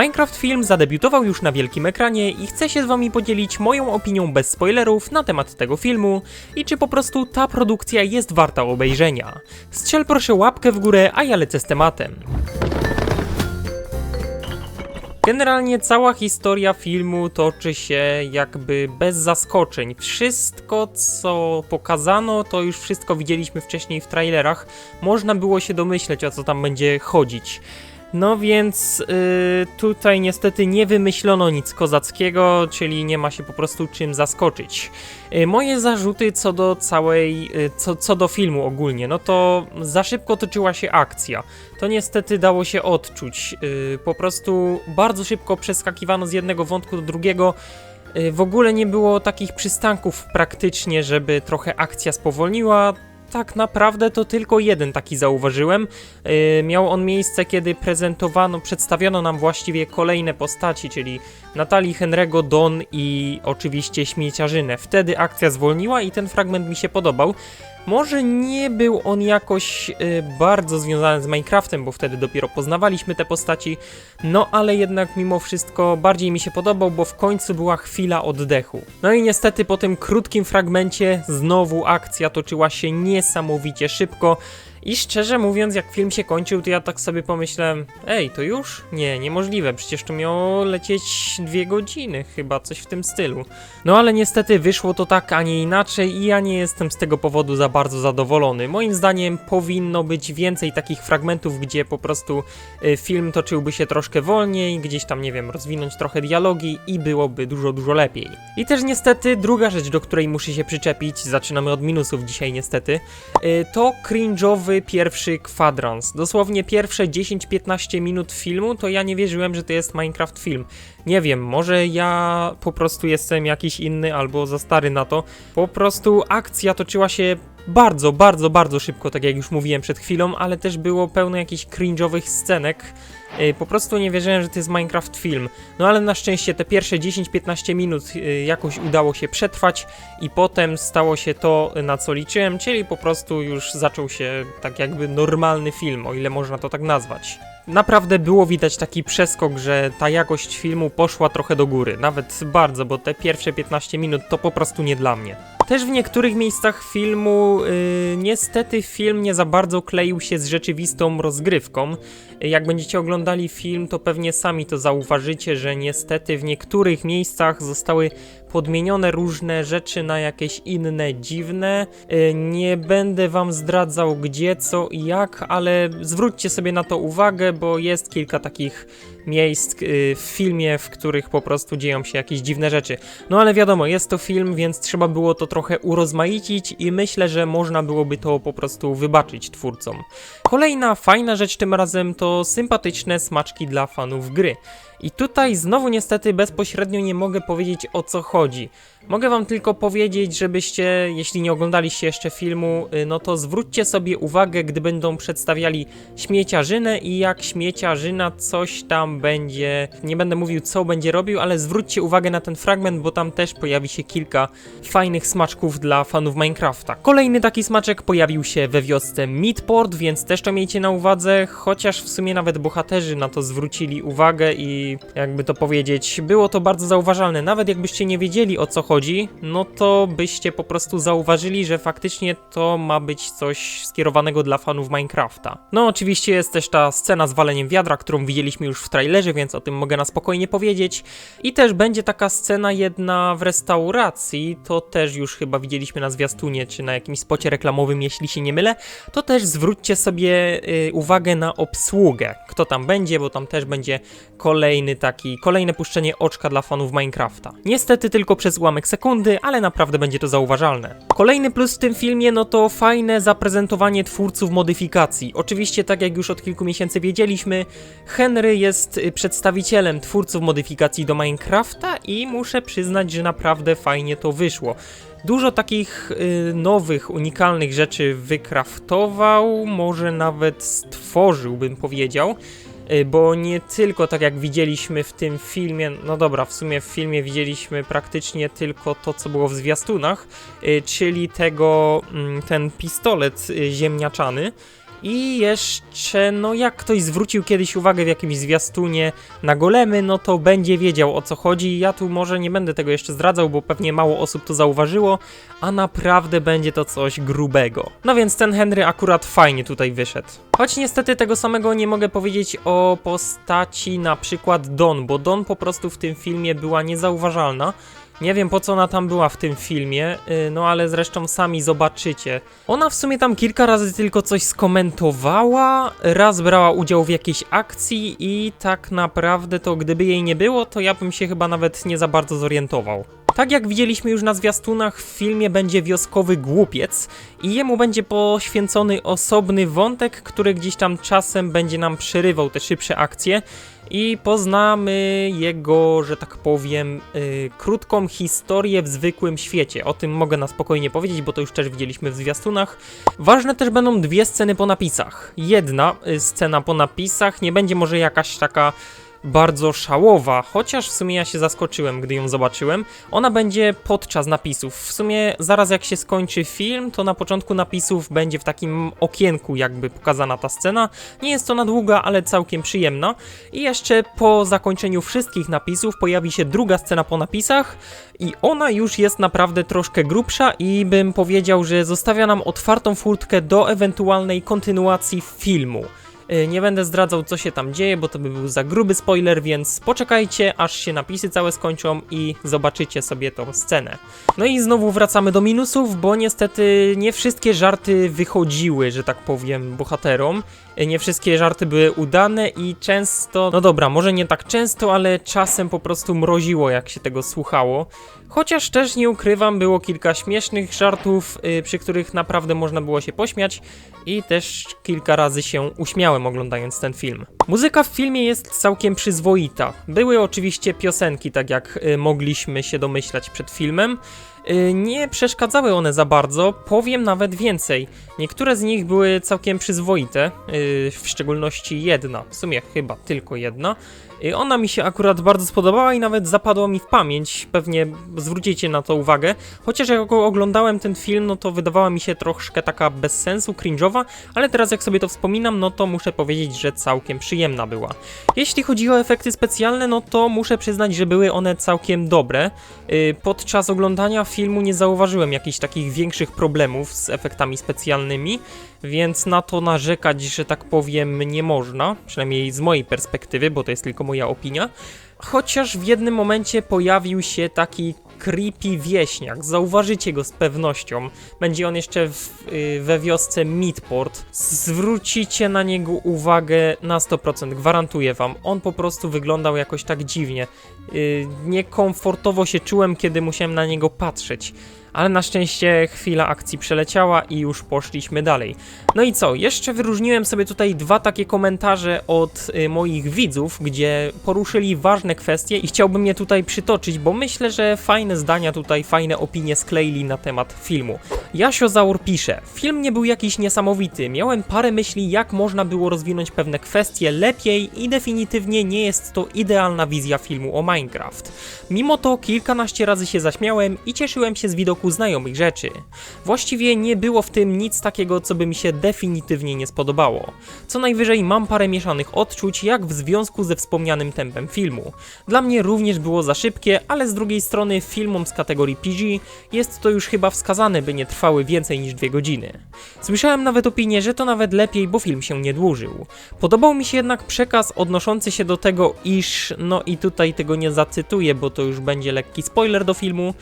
Minecraft Film zadebiutował już na wielkim ekranie i chcę się z wami podzielić moją opinią bez spoilerów na temat tego filmu i czy po prostu ta produkcja jest warta obejrzenia. Strzel proszę łapkę w górę, a ja lecę z tematem. Generalnie cała historia filmu toczy się jakby bez zaskoczeń. Wszystko, co pokazano, to już wszystko widzieliśmy wcześniej w trailerach. Można było się domyśleć, o co tam będzie chodzić. No więc y, tutaj niestety nie wymyślono nic kozackiego, czyli nie ma się po prostu czym zaskoczyć. Y, moje zarzuty co do całej, y, co, co do filmu ogólnie, no to za szybko toczyła się akcja. To niestety dało się odczuć. Y, po prostu bardzo szybko przeskakiwano z jednego wątku do drugiego. Y, W ogóle nie było takich przystanków praktycznie, żeby trochę akcja spowolniła. Tak naprawdę to tylko jeden taki zauważyłem. Yy, miał on miejsce, kiedy prezentowano, przedstawiono nam właściwie kolejne postaci, czyli Natalii, Henry'ego, Don i oczywiście Śmieciarzynę. Wtedy akcja zwolniła i ten fragment mi się podobał. Może nie był on jakoś y, bardzo związany z Minecraftem, bo wtedy dopiero poznawaliśmy te postaci, no ale jednak mimo wszystko bardziej mi się podobał, bo w końcu była chwila oddechu. No i niestety po tym krótkim fragmencie znowu akcja toczyła się niesamowicie szybko. I szczerze mówiąc, jak film się kończył, to ja tak sobie pomyślałem, ej, to już? Nie, niemożliwe, przecież to miało lecieć dwie godziny, chyba coś w tym stylu. No ale niestety wyszło to tak, a nie inaczej i ja nie jestem z tego powodu za bardzo zadowolony. Moim zdaniem powinno być więcej takich fragmentów, gdzie po prostu y, film toczyłby się troszkę wolniej, gdzieś tam, nie wiem, rozwinąć trochę dialogi i byłoby dużo, dużo lepiej. I też niestety druga rzecz, do której muszę się przyczepić, zaczynamy od minusów dzisiaj niestety, y, to cringe'owy pierwszy kwadrans. Dosłownie pierwsze 10-15 minut filmu, to ja nie wierzyłem, że to jest Minecraft film. Nie wiem, może ja po prostu jestem jakiś inny albo za stary na to. Po prostu akcja toczyła się bardzo, bardzo, bardzo szybko, tak jak już mówiłem przed chwilą, ale też było pełno jakichś cringe'owych scenek. Yy, Po prostu nie wierzyłem, że to jest Minecraft film. No ale na szczęście te pierwsze 10-15 minut yy, jakoś udało się przetrwać i potem stało się to, na co liczyłem, czyli po prostu już zaczął się tak jakby normalny film, o ile można to tak nazwać. Naprawdę było widać taki przeskok, że ta jakość filmu poszła trochę do góry, nawet bardzo, bo te pierwsze 15 minut to po prostu nie dla mnie. Też w niektórych miejscach filmu yy, niestety film nie za bardzo kleił się z rzeczywistą rozgrywką. Jak będziecie oglądali film, to pewnie sami to zauważycie, że niestety w niektórych miejscach zostały podmienione różne rzeczy na jakieś inne, dziwne. Yy, Nie będę wam zdradzał gdzie, co i jak, ale zwróćcie sobie na to uwagę, bo jest kilka takich miejsc yy, w filmie, w których po prostu dzieją się jakieś dziwne rzeczy. No ale wiadomo, jest to film, więc trzeba było to trochę urozmaicić i myślę, że można byłoby to po prostu wybaczyć twórcom. Kolejna fajna rzecz tym razem to sympatyczne smaczki dla fanów gry. I tutaj znowu niestety bezpośrednio nie mogę powiedzieć o co chodzi. Mogę wam tylko powiedzieć, żebyście, jeśli nie oglądaliście jeszcze filmu, y, no to zwróćcie sobie uwagę, gdy będą przedstawiali śmieciarzynę i jak śmieciarzyna coś tam będzie, nie będę mówił co będzie robił, ale zwróćcie uwagę na ten fragment, bo tam też pojawi się kilka fajnych smaczków dla fanów Minecrafta. Kolejny taki smaczek pojawił się we wiosce Midport, więc też to miejcie na uwadze, chociaż w sumie nawet bohaterzy na to zwrócili uwagę i jakby to powiedzieć, było to bardzo zauważalne. Nawet jakbyście nie wiedzieli o co chodzi, no to byście po prostu zauważyli, że faktycznie to ma być coś skierowanego dla fanów Minecrafta. No oczywiście jest też ta scena z waleniem wiadra, którą widzieliśmy już w trailerze, więc o tym mogę na spokojnie powiedzieć. I też będzie taka scena jedna w restauracji, to też już chyba widzieliśmy na zwiastunie, czy na jakimś spocie reklamowym, jeśli się nie mylę. To też zwróćcie sobie y, uwagę na obsługę, kto tam będzie, bo tam też będzie kolejny taki, kolejne puszczenie oczka dla fanów Minecrafta. Niestety tylko przez ułamek sekundy, ale naprawdę będzie to zauważalne. Kolejny plus w tym filmie, no to fajne zaprezentowanie twórców modyfikacji. Oczywiście, tak jak już od kilku miesięcy wiedzieliśmy, Henry jest y, przedstawicielem twórców modyfikacji do Minecrafta i muszę przyznać, że naprawdę fajnie to wyszło. Dużo takich y, nowych, unikalnych rzeczy wykraftował, może nawet stworzył, bym powiedział. Y, Bo nie tylko tak jak widzieliśmy w tym filmie, no dobra, w sumie w filmie widzieliśmy praktycznie tylko to, co było w zwiastunach, y, czyli tego, mm, ten pistolet y, ziemniaczany. I jeszcze, no jak ktoś zwrócił kiedyś uwagę w jakimś zwiastunie na golemy, no to będzie wiedział o co chodzi. Ja tu może nie będę tego jeszcze zdradzał, bo pewnie mało osób to zauważyło, a naprawdę będzie to coś grubego. No więc ten Henry akurat fajnie tutaj wyszedł. Choć niestety tego samego nie mogę powiedzieć o postaci na przykład Don, bo Don po prostu w tym filmie była niezauważalna. Nie wiem po co ona tam była w tym filmie, yy, no ale zresztą sami zobaczycie. Ona w sumie tam kilka razy tylko coś skomentowała, raz brała udział w jakiejś akcji i tak naprawdę to gdyby jej nie było, to ja bym się chyba nawet nie za bardzo zorientował. Tak jak widzieliśmy już na zwiastunach, w filmie będzie wioskowy głupiec i jemu będzie poświęcony osobny wątek, który gdzieś tam czasem będzie nam przerywał te szybsze akcje i poznamy jego, że tak powiem, yy, krótką historię w zwykłym świecie. O tym mogę na spokojnie powiedzieć, bo to już też widzieliśmy w zwiastunach. Ważne też będą dwie sceny po napisach. Jedna y, scena po napisach nie będzie może jakaś taka bardzo szałowa, chociaż w sumie ja się zaskoczyłem, gdy ją zobaczyłem. Ona będzie podczas napisów. W sumie zaraz jak się skończy film, to na początku napisów będzie w takim okienku jakby pokazana ta scena. Nie jest ona długa, ale całkiem przyjemna. I jeszcze po zakończeniu wszystkich napisów pojawi się druga scena po napisach i ona już jest naprawdę troszkę grubsza i bym powiedział, że zostawia nam otwartą furtkę do ewentualnej kontynuacji filmu. Y, Nie będę zdradzał, co się tam dzieje, bo to by był za gruby spoiler, więc poczekajcie, aż się napisy całe skończą i zobaczycie sobie tą scenę. No i znowu wracamy do minusów, bo niestety nie wszystkie żarty wychodziły, że tak powiem, bohaterom. Y, Nie wszystkie żarty były udane i często, no dobra, może nie tak często, ale czasem po prostu mroziło, jak się tego słuchało. Chociaż też nie ukrywam, było kilka śmiesznych żartów, y, przy których naprawdę można było się pośmiać i też kilka razy się uśmiałem oglądając ten film. Muzyka w filmie jest całkiem przyzwoita. Były oczywiście piosenki, tak jak y, mogliśmy się domyślać przed filmem. Y, Nie przeszkadzały one za bardzo, powiem nawet więcej. Niektóre z nich były całkiem przyzwoite, y, w szczególności jedna, w sumie chyba tylko jedna. Ona mi się akurat bardzo spodobała i nawet zapadła mi w pamięć, pewnie zwrócicie na to uwagę. Chociaż jak oglądałem ten film, no to wydawała mi się troszkę taka bez sensu, cringe'owa, ale teraz jak sobie to wspominam, no to muszę powiedzieć, że całkiem przyjemna była. Jeśli chodzi o efekty specjalne, no to muszę przyznać, że były one całkiem dobre. Y, Podczas oglądania filmu nie zauważyłem jakichś takich większych problemów z efektami specjalnymi, więc na to narzekać, że tak powiem, nie można, przynajmniej z mojej perspektywy, bo to jest tylko moja opinia. Chociaż w jednym momencie pojawił się taki creepy wieśniak, zauważycie go z pewnością. Będzie on jeszcze w, y, we wiosce Midport. Zwrócicie na niego uwagę na 100%, gwarantuję wam. On po prostu wyglądał jakoś tak dziwnie. Y, Niekomfortowo się czułem, kiedy musiałem na niego patrzeć. Ale na szczęście chwila akcji przeleciała i już poszliśmy dalej. No i co? Jeszcze wyróżniłem sobie tutaj dwa takie komentarze od y, moich widzów, gdzie poruszyli ważne kwestie i chciałbym je tutaj przytoczyć, bo myślę, że fajne zdania tutaj, fajne opinie skleili na temat filmu. Jasio Zaur pisze: Film nie był jakiś niesamowity. Miałem parę myśli, jak można było rozwinąć pewne kwestie lepiej i definitywnie nie jest to idealna wizja filmu o Minecraft. Mimo to kilkanaście razy się zaśmiałem i cieszyłem się z widoku znajomych rzeczy. Właściwie nie było w tym nic takiego, co by mi się definitywnie nie spodobało. Co najwyżej mam parę mieszanych odczuć, jak w związku ze wspomnianym tempem filmu. Dla mnie również było za szybkie, ale z drugiej strony filmom z kategorii PG jest to już chyba wskazane, by nie trwały więcej niż dwie godziny. Słyszałem nawet opinię, że to nawet lepiej, bo film się nie dłużył. Podobał mi się jednak przekaz odnoszący się do tego, iż, no i tutaj tego nie zacytuję, bo to już będzie lekki spoiler do filmu,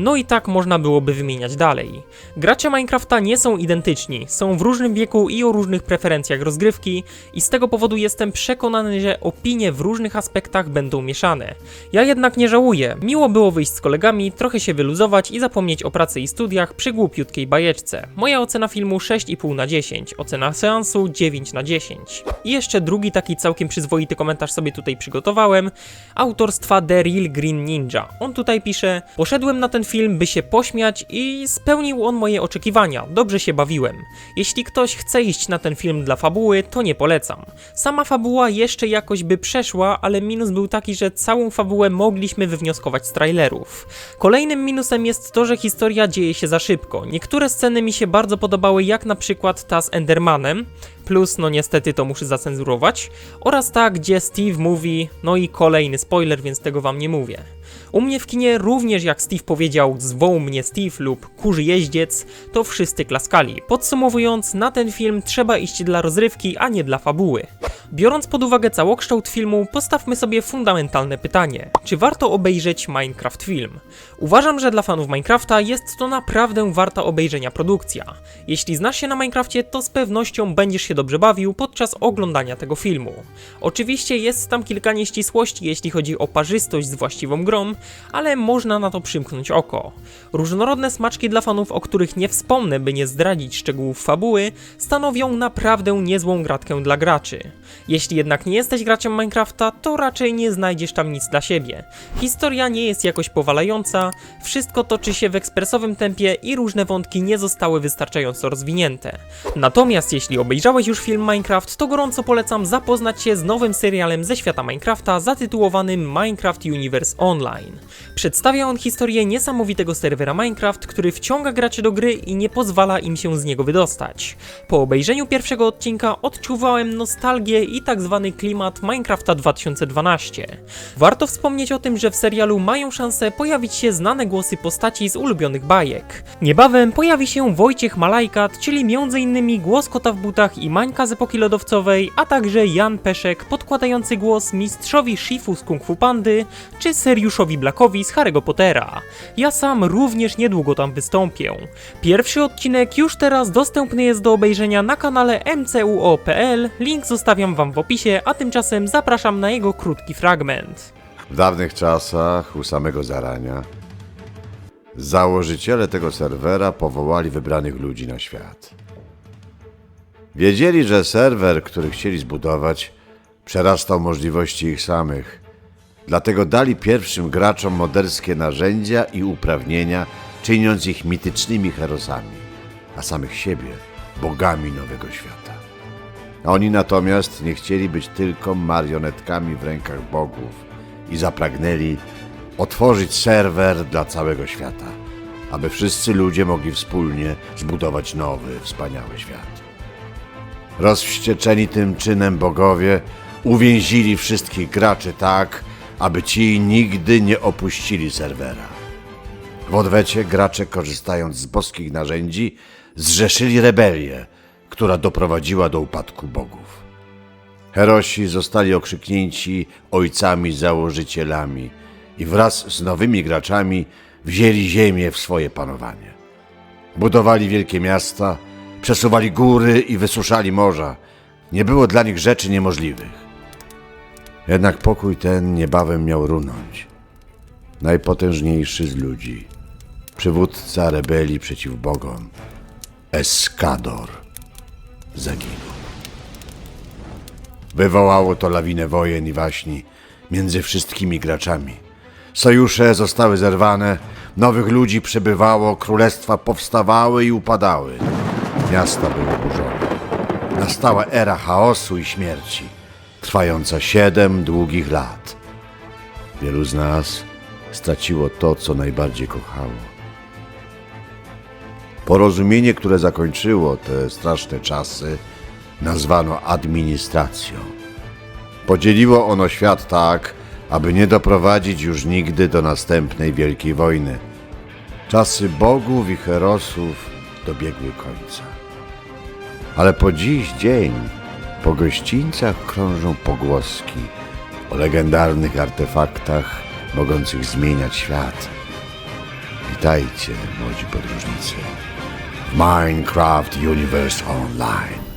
no i tak można byłoby wymieniać dalej. Gracze Minecrafta nie są identyczni, są w różnym wieku i o różnych preferencjach rozgrywki i z tego powodu jestem przekonany, że opinie w różnych aspektach będą mieszane. Ja jednak nie żałuję. Miło było wyjść z kolegami, trochę się wyluzować i zapomnieć o pracy i studiach przy głupiutkiej bajeczce. Moja ocena filmu 6,5 na 10, ocena seansu 9 na 10. I jeszcze drugi taki całkiem przyzwoity komentarz sobie tutaj przygotowałem, autorstwa The Real Green Ninja. On tutaj pisze: Poszedłem na ten film, by się pośmiać i spełnił on moje oczekiwania. Dobrze się bawiłem. Jeśli ktoś chce iść na ten film dla fabuły, to nie polecam. Sama fabuła jeszcze jakoś by przeszła, ale minus był taki, że całą fabułę mogliśmy wywnioskować z trailerów. Kolejnym minusem jest to, że historia dzieje się za szybko. Niektóre sceny mi się bardzo podobały, jak na przykład ta z Endermanem. plus no niestety to muszę zacenzurować, oraz ta, gdzie Steve mówi, no i kolejny spoiler, więc tego wam nie mówię. U mnie w kinie również jak Steve powiedział zwoł mnie Steve lub kurzy jeździec, to wszyscy klaskali. Podsumowując, na ten film trzeba iść dla rozrywki, a nie dla fabuły. Biorąc pod uwagę całokształt filmu, postawmy sobie fundamentalne pytanie. Czy warto obejrzeć Minecraft film? Uważam, że dla fanów Minecrafta jest to naprawdę warta obejrzenia produkcja. Jeśli znasz się na Minecrafcie, to z pewnością będziesz się dobrze bawił podczas oglądania tego filmu. Oczywiście jest tam kilka nieścisłości, jeśli chodzi o parzystość z właściwą grą, ale można na to przymknąć oko. Różnorodne smaczki dla fanów, o których nie wspomnę, by nie zdradzić szczegółów fabuły, stanowią naprawdę niezłą gratkę dla graczy. Jeśli jednak nie jesteś graczem Minecrafta, to raczej nie znajdziesz tam nic dla siebie. Historia nie jest jakoś powalająca, wszystko toczy się w ekspresowym tempie i różne wątki nie zostały wystarczająco rozwinięte. Natomiast jeśli obejrzałeś już film Minecraft, to gorąco polecam zapoznać się z nowym serialem ze świata Minecrafta zatytułowanym Minecraft Universe Online. Przedstawia on historię niesamowitego serwera Minecraft, który wciąga graczy do gry i nie pozwala im się z niego wydostać. Po obejrzeniu pierwszego odcinka odczuwałem nostalgię i tak zwany klimat Minecrafta 2012. Warto wspomnieć o tym, że w serialu mają szansę pojawić się znane głosy postaci z ulubionych bajek. Niebawem pojawi się Wojciech Malajkat, czyli m.in. głos kota w butach i Mańka z epoki lodowcowej, a także Jan Peszek podkładający głos mistrzowi Shifu z Kung Fu Pandy, czy Seriuszowi Blackowi z Harry'ego Pottera. Ja sam również niedługo tam wystąpię. Pierwszy odcinek już teraz dostępny jest do obejrzenia na kanale mcuo.pl, link zostawiam wam w opisie, a tymczasem zapraszam na jego krótki fragment. W dawnych czasach, u samego zarania, założyciele tego serwera powołali wybranych ludzi na świat. Wiedzieli, że serwer, który chcieli zbudować, przerastał możliwości ich samych. Dlatego dali pierwszym graczom moderskie narzędzia i uprawnienia, czyniąc ich mitycznymi herosami, a samych siebie bogami nowego świata. Oni natomiast nie chcieli być tylko marionetkami w rękach bogów i zapragnęli otworzyć serwer dla całego świata, aby wszyscy ludzie mogli wspólnie zbudować nowy, wspaniały świat. Rozwścieczeni tym czynem bogowie uwięzili wszystkich graczy tak, aby ci nigdy nie opuścili serwera. W odwecie gracze, korzystając z boskich narzędzi, zrzeszyli rebelię, która doprowadziła do upadku bogów. Herosi zostali okrzyknięci ojcami założycielami i wraz z nowymi graczami wzięli ziemię w swoje panowanie. Budowali wielkie miasta, przesuwali góry i wysuszali morza. Nie było dla nich rzeczy niemożliwych. Jednak pokój ten niebawem miał runąć. Najpotężniejszy z ludzi, przywódca rebelii przeciw bogom, Eskador, zaginął. Wywołało to lawinę wojen i waśni między wszystkimi graczami. Sojusze zostały zerwane, nowych ludzi przybywało, królestwa powstawały i upadały. Miasta były burzone. Nastała era chaosu i śmierci, trwająca siedem długich lat. Wielu z nas straciło to, co najbardziej kochało. Porozumienie, które zakończyło te straszne czasy, nazwano administracją. Podzieliło ono świat tak, aby nie doprowadzić już nigdy do następnej wielkiej wojny. Czasy bogów i herosów dobiegły końca. Ale po dziś dzień po gościńcach krążą pogłoski o legendarnych artefaktach mogących zmieniać świat. Witajcie, młodzi podróżnicy, w Minecraft Universe Online.